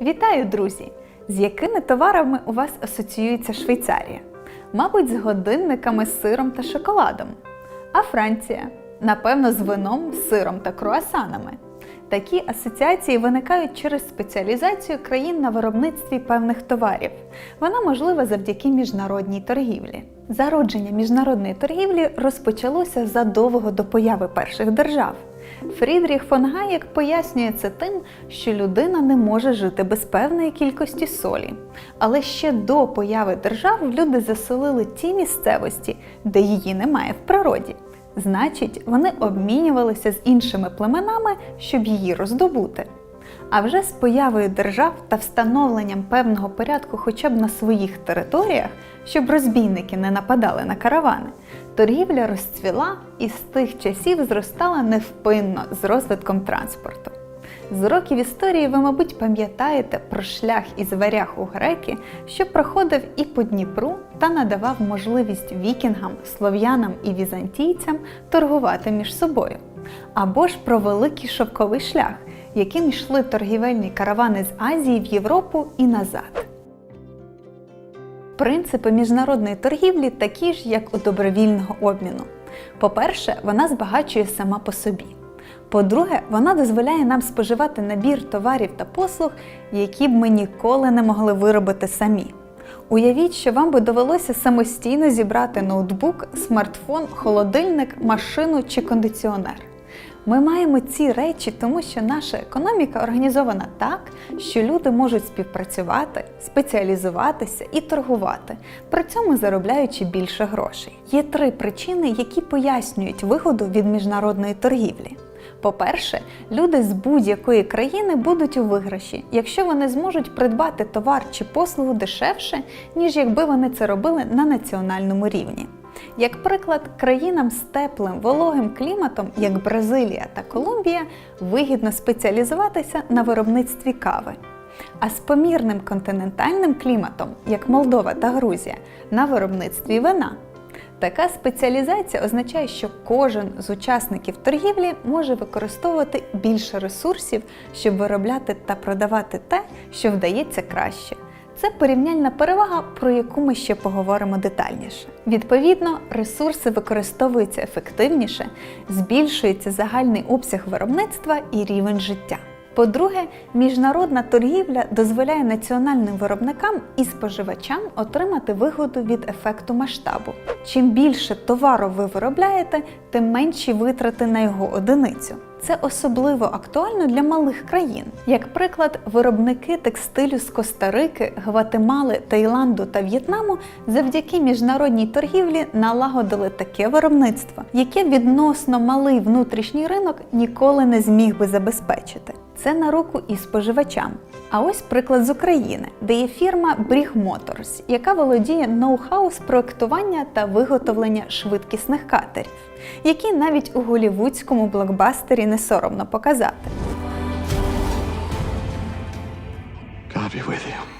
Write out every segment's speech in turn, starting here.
Вітаю, друзі! З якими товарами у вас асоціюється Швейцарія? Мабуть, з годинниками, сиром та шоколадом. А Франція? Напевно, з вином, сиром та круасанами. Такі асоціації виникають через спеціалізацію країн на виробництві певних товарів. Вона можлива завдяки міжнародній торгівлі. Зародження міжнародної торгівлі розпочалося задовго до появи перших держав. Фрідріх фон Гаєк пояснює це тим, що людина не може жити без певної кількості солі. Але ще до появи держав люди заселили ті місцевості, де її немає в природі. Значить, вони обмінювалися з іншими племенами, щоб її роздобути. А вже з появою держав та встановленням певного порядку хоча б на своїх територіях, щоб розбійники не нападали на каравани, торгівля розцвіла і з тих часів зростала невпинно з розвитком транспорту. З років історії ви, мабуть, пам'ятаєте про шлях із варяг у греки, що проходив і по Дніпру та надавав можливість вікінгам, слов'янам і візантійцям торгувати між собою. Або ж про великий шовковий шлях, яким йшли торгівельні каравани з Азії в Європу і назад. Принципи міжнародної торгівлі такі ж, як у добровільного обміну. По-перше, вона збагачує сама по собі. По-друге, вона дозволяє нам споживати набір товарів та послуг, які б ми ніколи не могли виробити самі. Уявіть, що вам би довелося самостійно зібрати ноутбук, смартфон, холодильник, машину чи кондиціонер. Ми маємо ці речі, тому що наша економіка організована так, що люди можуть співпрацювати, спеціалізуватися і торгувати, при цьому заробляючи більше грошей. Є три причини, які пояснюють вигоду від міжнародної торгівлі. По-перше, люди з будь-якої країни будуть у виграші, якщо вони зможуть придбати товар чи послугу дешевше, ніж якби вони це робили на національному рівні. Як приклад, країнам з теплим вологим кліматом, як Бразилія та Колумбія, вигідно спеціалізуватися на виробництві кави. А з помірним континентальним кліматом, як Молдова та Грузія, на виробництві вина. Така спеціалізація означає, що кожен з учасників торгівлі може використовувати більше ресурсів, щоб виробляти та продавати те, що вдається краще. Це порівняльна перевага, про яку ми ще поговоримо детальніше. Відповідно, ресурси використовуються ефективніше, збільшується загальний обсяг виробництва і рівень життя. По-друге, міжнародна торгівля дозволяє національним виробникам і споживачам отримати вигоду від ефекту масштабу. Чим більше товару ви виробляєте, тим менші витрати на його одиницю. Це особливо актуально для малих країн. Як приклад, виробники текстилю з Коста-Рики, Гватемали, Таїланду та В'єтнаму завдяки міжнародній торгівлі налагодили таке виробництво, яке відносно малий внутрішній ринок ніколи не зміг би забезпечити. Це на руку і споживачам. А ось приклад з України, де є фірма Brigg Motors, яка володіє ноу-хау з проектування та виготовлення швидкісних катерів, які навіть у голівудському блокбастері не соромно показати. God be with you.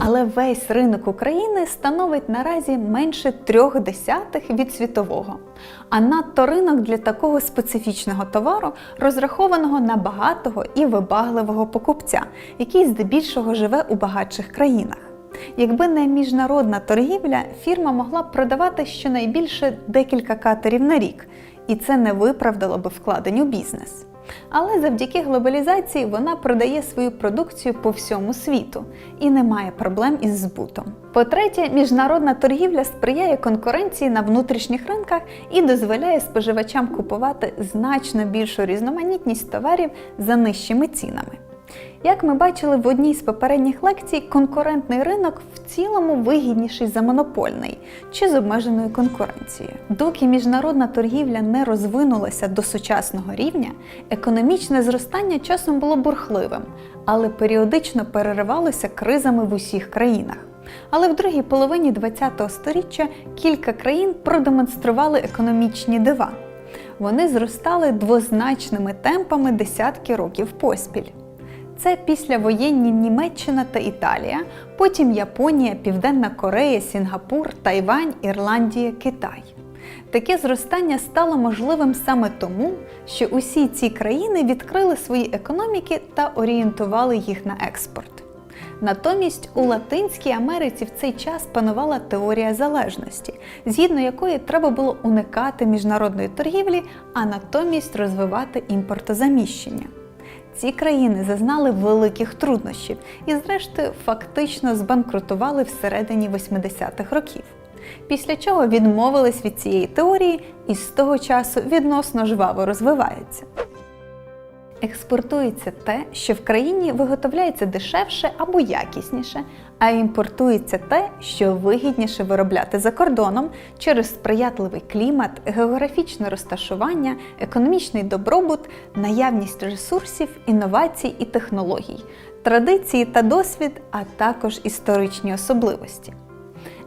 Але весь ринок України становить наразі менше трьох десятих від світового. А надто ринок для такого специфічного товару, розрахованого на багатого і вибагливого покупця, який здебільшого живе у багатших країнах. Якби не міжнародна торгівля, фірма могла б продавати щонайбільше декілька катерів на рік, і це не виправдало би вкладень у бізнес. Але завдяки глобалізації вона продає свою продукцію по всьому світу і не має проблем із збутом. По-третє, міжнародна торгівля сприяє конкуренції на внутрішніх ринках і дозволяє споживачам купувати значно більшу різноманітність товарів за нижчими цінами. Як ми бачили в одній з попередніх лекцій, конкурентний ринок в цілому вигідніший за монопольний чи з обмеженою конкуренцією. Доки міжнародна торгівля не розвинулася до сучасного рівня, економічне зростання часом було бурхливим, але періодично переривалося кризами в усіх країнах. Але в другій половині ХХ століття кілька країн продемонстрували економічні дива. Вони зростали двозначними темпами десятки років поспіль. Це післявоєнні Німеччина та Італія, потім Японія, Південна Корея, Сінгапур, Тайвань, Ірландія, Китай. Таке зростання стало можливим саме тому, що усі ці країни відкрили свої економіки та орієнтували їх на експорт. Натомість у Латинській Америці в цей час панувала теорія залежності, згідно якої треба було уникати міжнародної торгівлі, а натомість розвивати імпортозаміщення. Ці країни зазнали великих труднощів і, зрештою, фактично збанкрутували всередині 80-х років. Після чого відмовились від цієї теорії і з того часу відносно жваво розвиваються. Експортується те, що в країні виготовляється дешевше або якісніше, а імпортується те, що вигідніше виробляти за кордоном через сприятливий клімат, географічне розташування, економічний добробут, наявність ресурсів, інновацій і технологій, традиції та досвід, а також історичні особливості.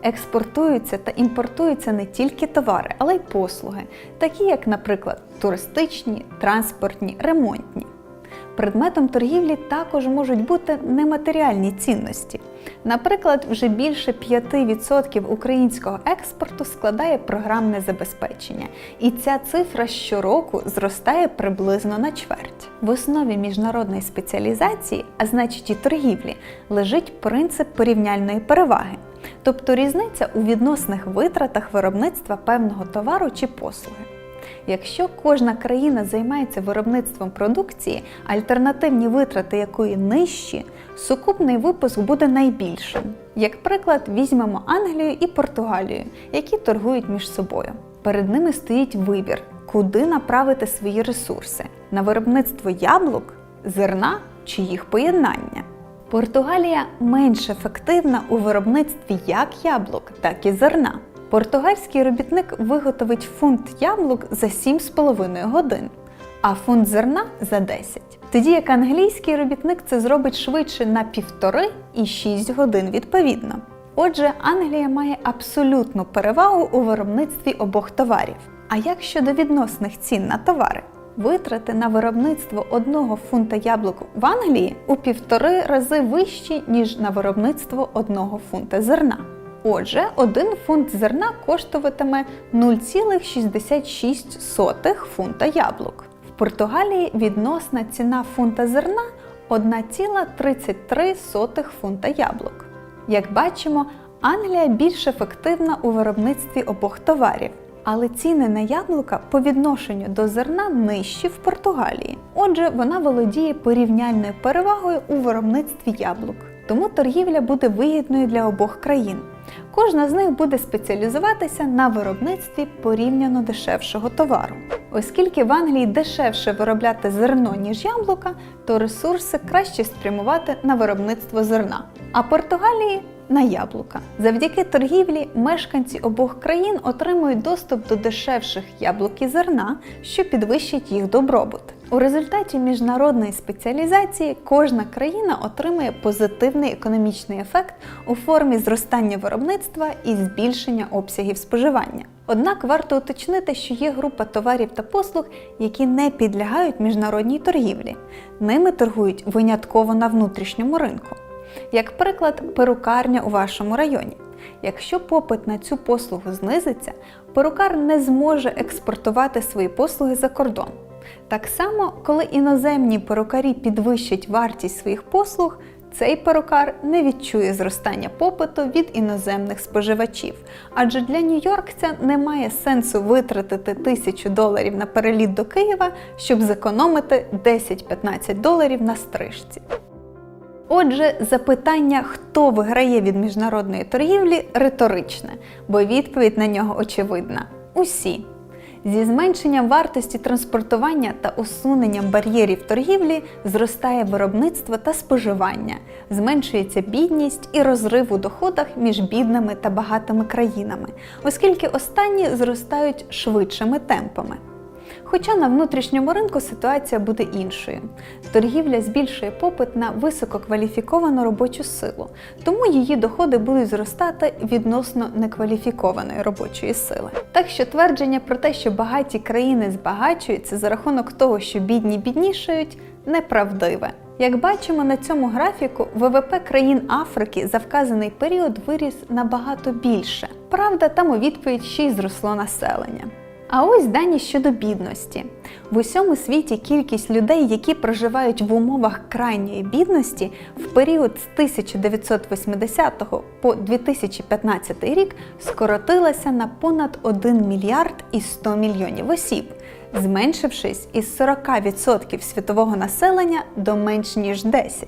Експортуються та імпортуються не тільки товари, але й послуги, такі як, наприклад, туристичні, транспортні, ремонтні. Предметом торгівлі також можуть бути нематеріальні цінності. Наприклад, вже більше 5% українського експорту складає програмне забезпечення, і ця цифра щороку зростає приблизно на чверть. В основі міжнародної спеціалізації, а значить і торгівлі, лежить принцип порівняльної переваги, тобто різниця у відносних витратах виробництва певного товару чи послуги. Якщо кожна країна займається виробництвом продукції, альтернативні витрати якої нижчі, сукупний випуск буде найбільшим. Як приклад, візьмемо Англію і Португалію, які торгують між собою. Перед ними стоїть вибір, куди направити свої ресурси: на виробництво яблук, зерна чи їх поєднання. Португалія менш ефективна у виробництві як яблук, так і зерна. Португальський робітник виготовить фунт яблук за 7,5 годин, а фунт зерна за 10. Тоді як англійський робітник це зробить швидше на 1,5 і 6 годин відповідно. Отже, Англія має абсолютну перевагу у виробництві обох товарів. А як щодо відносних цін на товари? Витрати на виробництво одного фунта яблук в Англії у півтори рази вищі, ніж на виробництво одного фунта зерна. Отже, один фунт зерна коштуватиме 0,66 фунта яблук. В Португалії відносна ціна фунта зерна 1,33 фунта яблук. Як бачимо, Англія більш ефективна у виробництві обох товарів, але ціни на яблука по відношенню до зерна нижчі в Португалії. Отже, вона володіє порівняльною перевагою у виробництві яблук. Тому торгівля буде вигідною для обох країн. Кожна з них буде спеціалізуватися на виробництві порівняно дешевшого товару. Оскільки в Англії дешевше виробляти зерно, ніж яблука, то ресурси краще спрямувати на виробництво зерна, а Португалії на яблука. Завдяки торгівлі мешканці обох країн отримують доступ до дешевших яблук і зерна, що підвищить їх добробут. У результаті міжнародної спеціалізації кожна країна отримує позитивний економічний ефект у формі зростання виробництва і збільшення обсягів споживання. Однак варто уточнити, що є група товарів та послуг, які не підлягають міжнародній торгівлі. Ними торгують винятково на внутрішньому ринку. Як приклад, перукарня у вашому районі. Якщо попит на цю послугу знизиться, перукар не зможе експортувати свої послуги за кордон. Так само, коли іноземні перукарі підвищать вартість своїх послуг, цей перукар не відчує зростання попиту від іноземних споживачів, адже для нью-йоркця немає сенсу витратити тисячу доларів на переліт до Києва, щоб зекономити 10-15 доларів на стрижці. Отже, запитання, хто виграє від міжнародної торгівлі, риторичне, бо відповідь на нього очевидна усі. Зі зменшенням вартості транспортування та усуненням бар'єрів торгівлі зростає виробництво та споживання, зменшується бідність і розрив у доходах між бідними та багатими країнами, оскільки останні зростають швидшими темпами. Хоча на внутрішньому ринку ситуація буде іншою. Торгівля збільшує попит на висококваліфіковану робочу силу, тому її доходи будуть зростати відносно некваліфікованої робочої сили. Так що твердження про те, що багаті країни збагачуються за рахунок того, що бідні біднішають, неправдиве. Як бачимо на цьому графіку, ВВП країн Африки за вказаний період виріс набагато більше. Правда, там у відповідь ще й зросло населення. А ось дані щодо бідності. В усьому світі кількість людей, які проживають в умовах крайньої бідності, в період з 1980 по 2015 рік скоротилася на понад 1 мільярд і 100 мільйонів осіб, зменшившись із 40% світового населення до менш ніж 10%.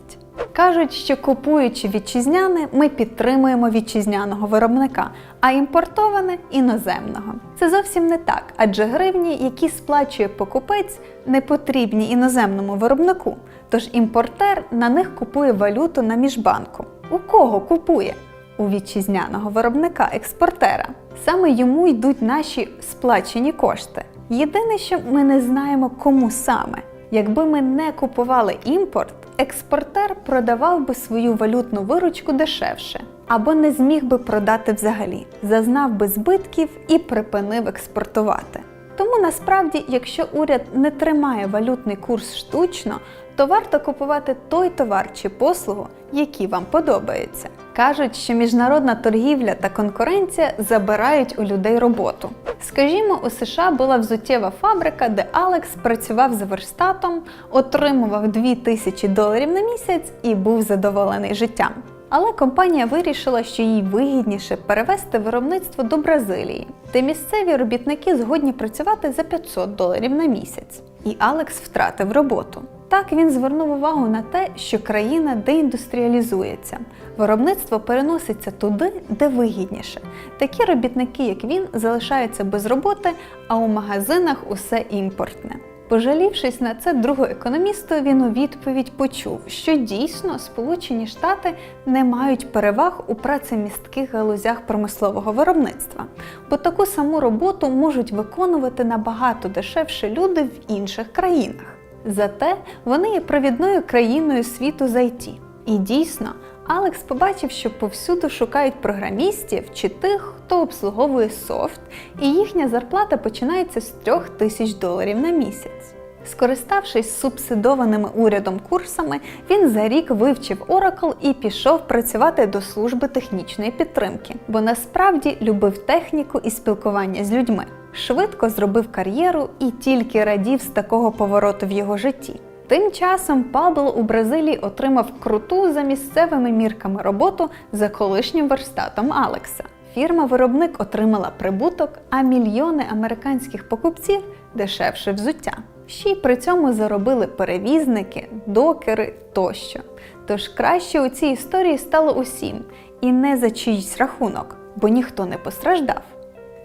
Кажуть, що купуючи вітчизняне, ми підтримуємо вітчизняного виробника, а імпортоване іноземного. Це зовсім не так, адже гривні, які сплачує покупець, не потрібні іноземному виробнику. Тож імпортер на них купує валюту на міжбанку. У кого купує? У вітчизняного виробника експортера. Саме йому йдуть наші сплачені кошти. Єдине, що ми не знаємо, кому саме. Якби ми не купували імпорт, експортер продавав би свою валютну виручку дешевше або не зміг би продати взагалі, зазнав би збитків і припинив експортувати. Тому насправді, якщо уряд не тримає валютний курс штучно, то варто купувати той товар чи послугу, які вам подобаються. Кажуть, що міжнародна торгівля та конкуренція забирають у людей роботу. Скажімо, у США була взуттєва фабрика, де Алекс працював за верстатом, отримував 2000 доларів на місяць і був задоволений життям. Але компанія вирішила, що їй вигідніше перевести виробництво до Бразилії, де місцеві робітники згодні працювати за 500 доларів на місяць. І Алекс втратив роботу. Так він звернув увагу на те, що країна деіндустріалізується. Виробництво переноситься туди, де вигідніше. Такі робітники, як він, залишаються без роботи, а у магазинах усе імпортне. Пожалівшись на це другу економісту, він у відповідь почув, що дійсно Сполучені Штати не мають переваг у працемістких галузях промислового виробництва, бо таку саму роботу можуть виконувати набагато дешевше люди в інших країнах. Зате вони є провідною країною світу з IT. І дійсно, Алекс побачив, що повсюду шукають програмістів чи тих, хто обслуговує софт, і їхня зарплата починається з 3 тисяч доларів на місяць. Скориставшись субсидованими урядом курсами, він за рік вивчив Oracle і пішов працювати до служби технічної підтримки, бо насправді любив техніку і спілкування з людьми. Швидко зробив кар'єру і тільки радів з такого повороту в його житті. Тим часом Пабло у Бразилії отримав круту за місцевими мірками роботу за колишнім верстатом Алекса. Фірма-виробник отримала прибуток, а мільйони американських покупців дешевше взуття. Ще й при цьому заробили перевізники, докери тощо. Тож краще у цій історії стало усім і не за чийсь рахунок, бо ніхто не постраждав.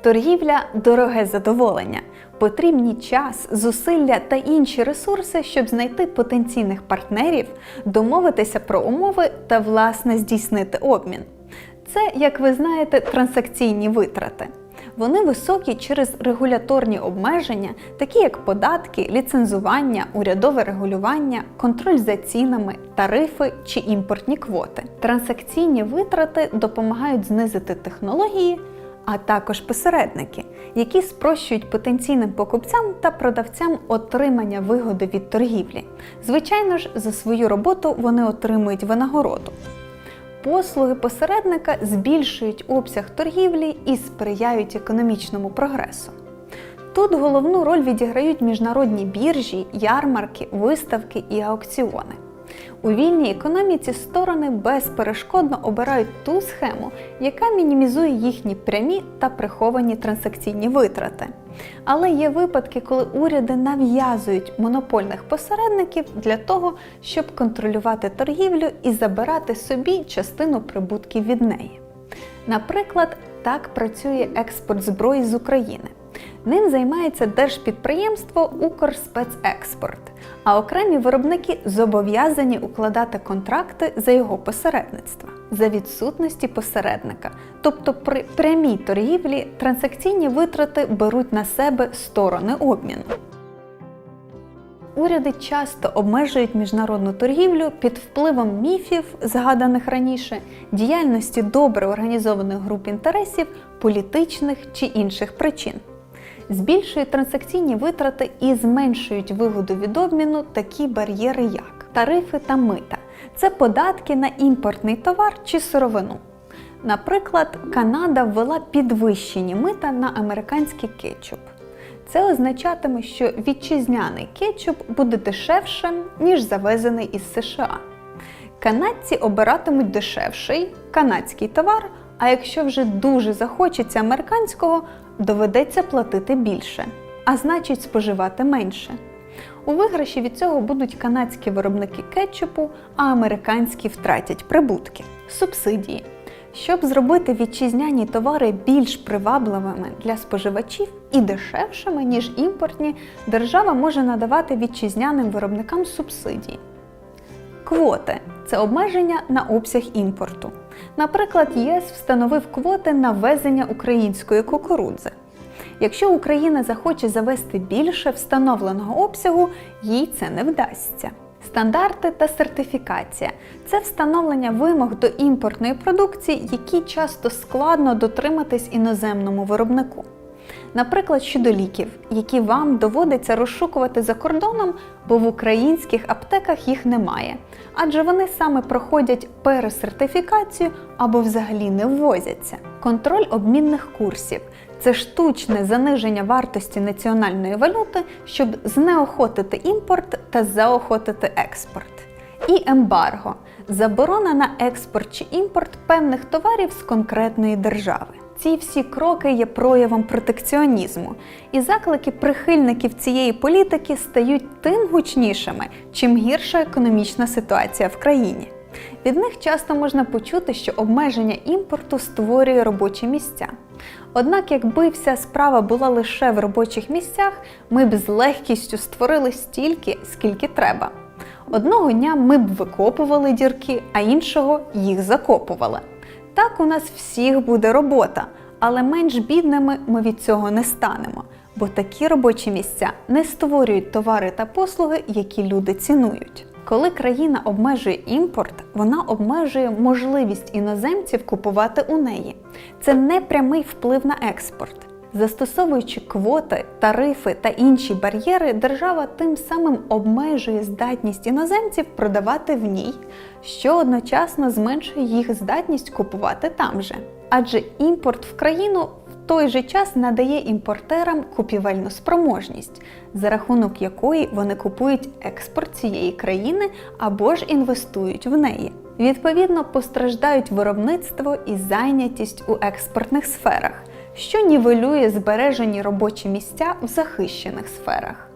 Торгівля дороге задоволення. Потрібні час, зусилля та інші ресурси, щоб знайти потенційних партнерів, домовитися про умови та власне здійснити обмін. Це, як ви знаєте, транзакційні витрати. Вони високі через регуляторні обмеження, такі як податки, ліцензування, урядове регулювання, контроль за цінами, тарифи чи імпортні квоти. Транзакційні витрати допомагають знизити технології, а також посередники, які спрощують потенційним покупцям та продавцям отримання вигоди від торгівлі. Звичайно ж, за свою роботу вони отримують винагороду. Послуги посередника збільшують обсяг торгівлі і сприяють економічному прогресу. Тут головну роль відіграють міжнародні біржі, ярмарки, виставки і аукціони. У вільній економіці сторони безперешкодно обирають ту схему, яка мінімізує їхні прямі та приховані транзакційні витрати. Але є випадки, коли уряди нав'язують монопольних посередників для того, щоб контролювати торгівлю і забирати собі частину прибутків від неї. Наприклад, так працює експорт зброї з України. Ним займається держпідприємство Укрспецекспорт, а окремі виробники зобов'язані укладати контракти за його посередництва за відсутності посередника. Тобто при прямій торгівлі транзакційні витрати беруть на себе сторони обміну. Уряди часто обмежують міжнародну торгівлю під впливом міфів, згаданих раніше, діяльності добре організованих груп інтересів, політичних чи інших причин. Збільшують транзакційні витрати і зменшують вигоду від обміну такі бар'єри, як тарифи та мита це податки на імпортний товар чи сировину. Наприклад, Канада ввела підвищені мита на американський кетчуп. Це означатиме, що вітчизняний кетчуп буде дешевшим, ніж завезений із США. Канадці обиратимуть дешевший канадський товар, а якщо вже дуже захочеться американського, доведеться платити більше, а значить споживати менше. У виграші від цього будуть канадські виробники кетчупу, а американські втратять прибутки. Субсидії. Щоб зробити вітчизняні товари більш привабливими для споживачів і дешевшими, ніж імпортні, держава може надавати вітчизняним виробникам субсидії. Квоти це обмеження на обсяг імпорту. Наприклад, ЄС встановив квоти на ввезення української кукурудзи. Якщо Україна захоче завести більше встановленого обсягу, їй це не вдасться. Стандарти та сертифікація це встановлення вимог до імпортної продукції, які часто складно дотриматись іноземному виробнику. Наприклад, щодо ліків, які вам доводиться розшукувати за кордоном, бо в українських аптеках їх немає, адже вони саме проходять пересертифікацію або взагалі не ввозяться. Контроль обмінних курсів це штучне заниження вартості національної валюти, щоб знеохотити імпорт та заохотити експорт. І ембарго заборона на експорт чи імпорт певних товарів з конкретної держави. Ці всі кроки є проявом протекціонізму, і заклики прихильників цієї політики стають тим гучнішими, чим гірша економічна ситуація в країні. Від них часто можна почути, що обмеження імпорту створює робочі місця. Однак, якби вся справа була лише в робочих місцях, ми б з легкістю створили стільки, скільки треба. Одного дня ми б викопували дірки, а іншого їх закопували. Так у нас всіх буде робота, але менш бідними ми від цього не станемо, бо такі робочі місця не створюють товари та послуги, які люди цінують. Коли країна обмежує імпорт, вона обмежує можливість іноземців купувати у неї. Це не прямий вплив на експорт. Застосовуючи квоти, тарифи та інші бар'єри, держава тим самим обмежує здатність іноземців продавати в ній, що одночасно зменшує їх здатність купувати там же. Адже імпорт в країну в той же час надає імпортерам купівельну спроможність, за рахунок якої вони купують експорт цієї країни або ж інвестують в неї. Відповідно, постраждають виробництво і зайнятість у експортних сферах що нівелює збережені робочі місця в захищених сферах.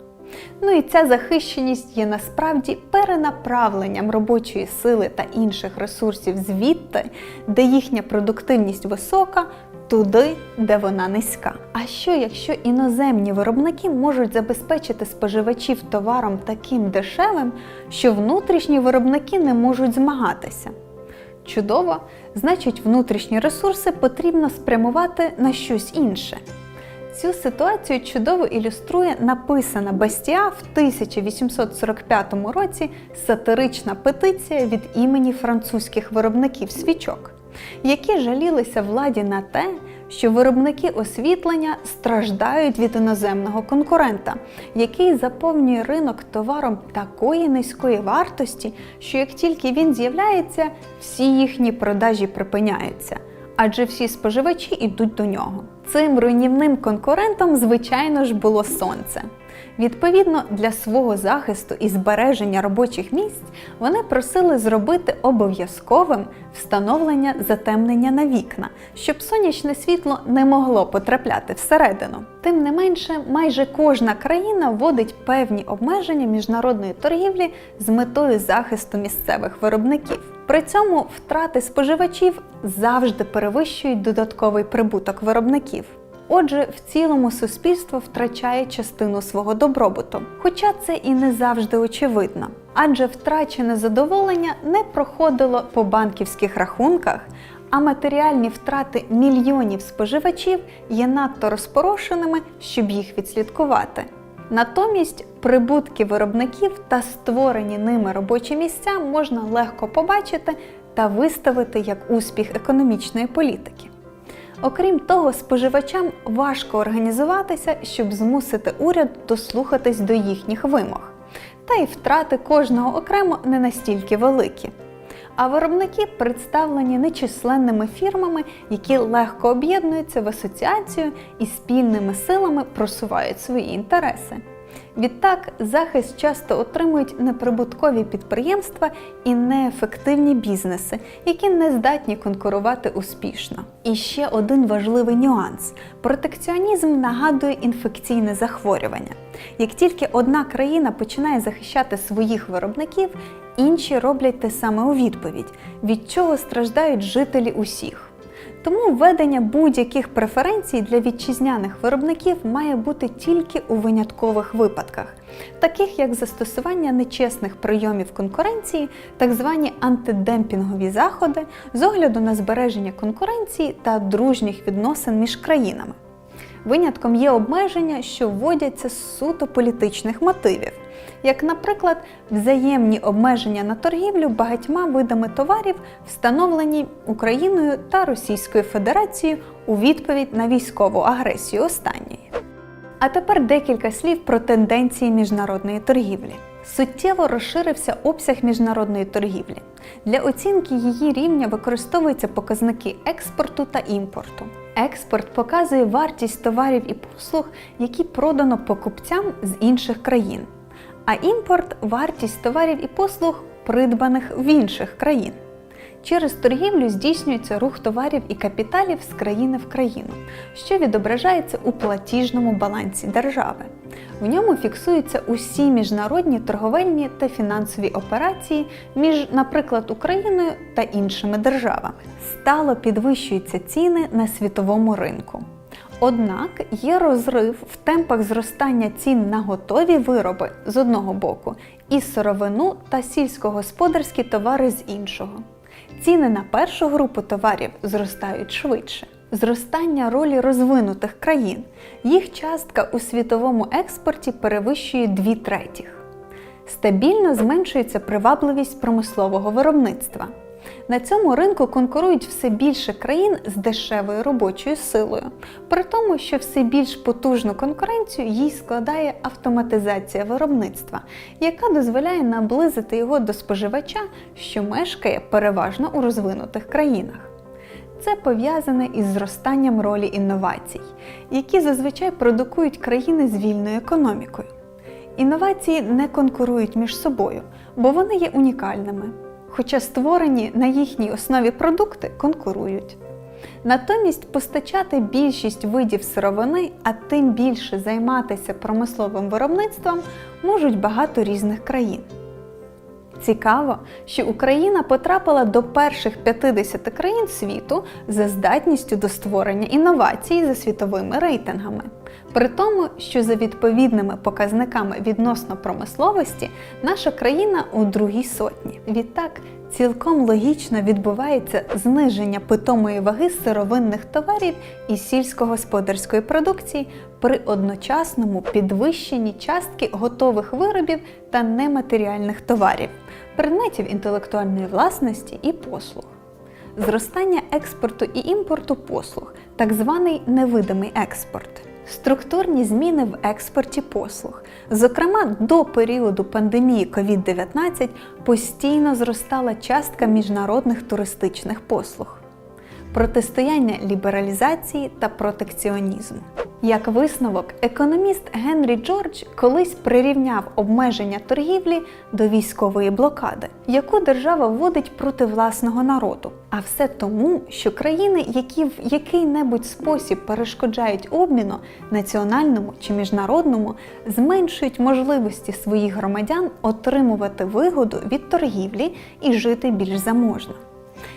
Ну і ця захищеність є насправді перенаправленням робочої сили та інших ресурсів звідти, де їхня продуктивність висока, туди, де вона низька. А що якщо іноземні виробники можуть забезпечити споживачів товаром таким дешевим, що внутрішні виробники не можуть змагатися? Чудово, значить, внутрішні ресурси потрібно спрямувати на щось інше. Цю ситуацію чудово ілюструє написана Бастіа в 1845 році сатирична петиція від імені французьких виробників свічок, які жалілися владі на те, що виробники освітлення страждають від іноземного конкурента, який заповнює ринок товаром такої низької вартості, що як тільки він з'являється, всі їхні продажі припиняються. Адже всі споживачі йдуть до нього. Цим руйнівним конкурентом, звичайно ж, було сонце. Відповідно, для свого захисту і збереження робочих місць вони просили зробити обов'язковим встановлення затемнення на вікна, щоб сонячне світло не могло потрапляти всередину. Тим не менше, майже кожна країна вводить певні обмеження міжнародної торгівлі з метою захисту місцевих виробників. При цьому втрати споживачів завжди перевищують додатковий прибуток виробників. Отже, в цілому суспільство втрачає частину свого добробуту, хоча це і не завжди очевидно. Адже втрачене задоволення не проходило по банківських рахунках, а матеріальні втрати мільйонів споживачів є надто розпорошеними, щоб їх відслідкувати. Натомість прибутки виробників та створені ними робочі місця можна легко побачити та виставити як успіх економічної політики. Окрім того, споживачам важко організуватися, щоб змусити уряд дослухатись до їхніх вимог. та й втрати кожного окремо не настільки великі. А виробники представлені нечисленними фірмами, які легко об'єднуються в асоціацію і спільними силами просувають свої інтереси. Відтак, захист часто отримують неприбуткові підприємства і неефективні бізнеси, які не здатні конкурувати успішно. І ще один важливий нюанс: протекціонізм нагадує інфекційне захворювання. Як тільки одна країна починає захищати своїх виробників, інші роблять те саме у відповідь, від чого страждають жителі усіх. Тому введення будь-яких преференцій для вітчизняних виробників має бути тільки у виняткових випадках, таких як застосування нечесних прийомів конкуренції, так звані антидемпінгові заходи з огляду на збереження конкуренції та дружніх відносин між країнами. Винятком є обмеження, що вводяться з суто політичних мотивів, як, наприклад, взаємні обмеження на торгівлю багатьма видами товарів, встановлені Україною та Російською Федерацією у відповідь на військову агресію останньої. А тепер декілька слів про тенденції міжнародної торгівлі. Суттєво розширився обсяг міжнародної торгівлі. Для оцінки її рівня використовуються показники експорту та імпорту. Експорт показує вартість товарів і послуг, які продано покупцям з інших країн, а імпорт вартість товарів і послуг, придбаних в інших країн. Через торгівлю здійснюється рух товарів і капіталів з країни в країну, що відображається у платіжному балансі держави. В ньому фіксуються усі міжнародні торговельні та фінансові операції між, наприклад, Україною та іншими державами. Стало підвищуються ціни на світовому ринку. Однак є розрив в темпах зростання цін на готові вироби з одного боку і сировину та сільськогосподарські товари з іншого. Ціни на першу групу товарів зростають швидше. Зростання ролі розвинутих країн. Їх частка у світовому експорті перевищує дві третіх. Стабільно зменшується привабливість промислового виробництва. На цьому ринку конкурують все більше країн з дешевою робочою силою, при тому, що все більш потужну конкуренцію їй складає автоматизація виробництва, яка дозволяє наблизити його до споживача, що мешкає переважно у розвинутих країнах. Це пов'язане із зростанням ролі інновацій, які зазвичай продукують країни з вільною економікою. Інновації не конкурують між собою, бо вони є унікальними, хоча створені на їхній основі продукти конкурують. Натомість постачати більшість видів сировини, а тим більше займатися промисловим виробництвом можуть багато різних країн. Цікаво, що Україна потрапила до перших 50 країн світу за здатністю до створення інновацій за світовими рейтингами. При тому, що за відповідними показниками відносно промисловості наша країна у другій сотні. Відтак, цілком логічно відбувається зниження питомої ваги сировинних товарів і сільськогосподарської продукції при одночасному підвищенні частки готових виробів та нематеріальних товарів, предметів інтелектуальної власності і послуг. Зростання експорту і імпорту послуг, так званий невидимий експорт. Структурні зміни в експорті послуг. Зокрема, до періоду пандемії COVID-19 постійно зростала частка міжнародних туристичних послуг. Протистояння лібералізації та протекціонізму. Як висновок, економіст Генрі Джордж колись прирівняв обмеження торгівлі до військової блокади, яку держава вводить проти власного народу. А все тому, що країни, які в який-небудь спосіб перешкоджають обміну національному чи міжнародному, зменшують можливості своїх громадян отримувати вигоду від торгівлі і жити більш заможно.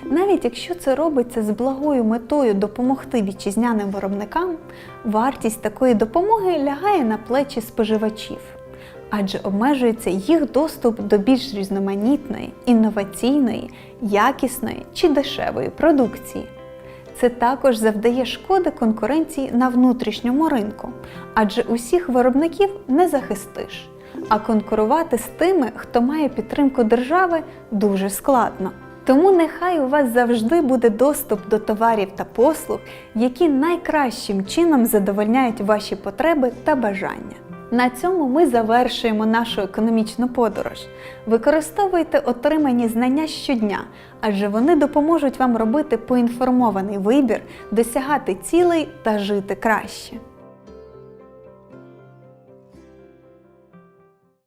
Навіть якщо це робиться з благою метою допомогти вітчизняним виробникам, вартість такої допомоги лягає на плечі споживачів, адже обмежується їх доступ до більш різноманітної, інноваційної, якісної чи дешевої продукції. Це також завдає шкоди конкуренції на внутрішньому ринку, адже усіх виробників не захистиш. А конкурувати з тими, хто має підтримку держави, дуже складно. Тому нехай у вас завжди буде доступ до товарів та послуг, які найкращим чином задовольняють ваші потреби та бажання. На цьому ми завершуємо нашу економічну подорож. Використовуйте отримані знання щодня, адже вони допоможуть вам робити поінформований вибір, досягати цілей та жити краще.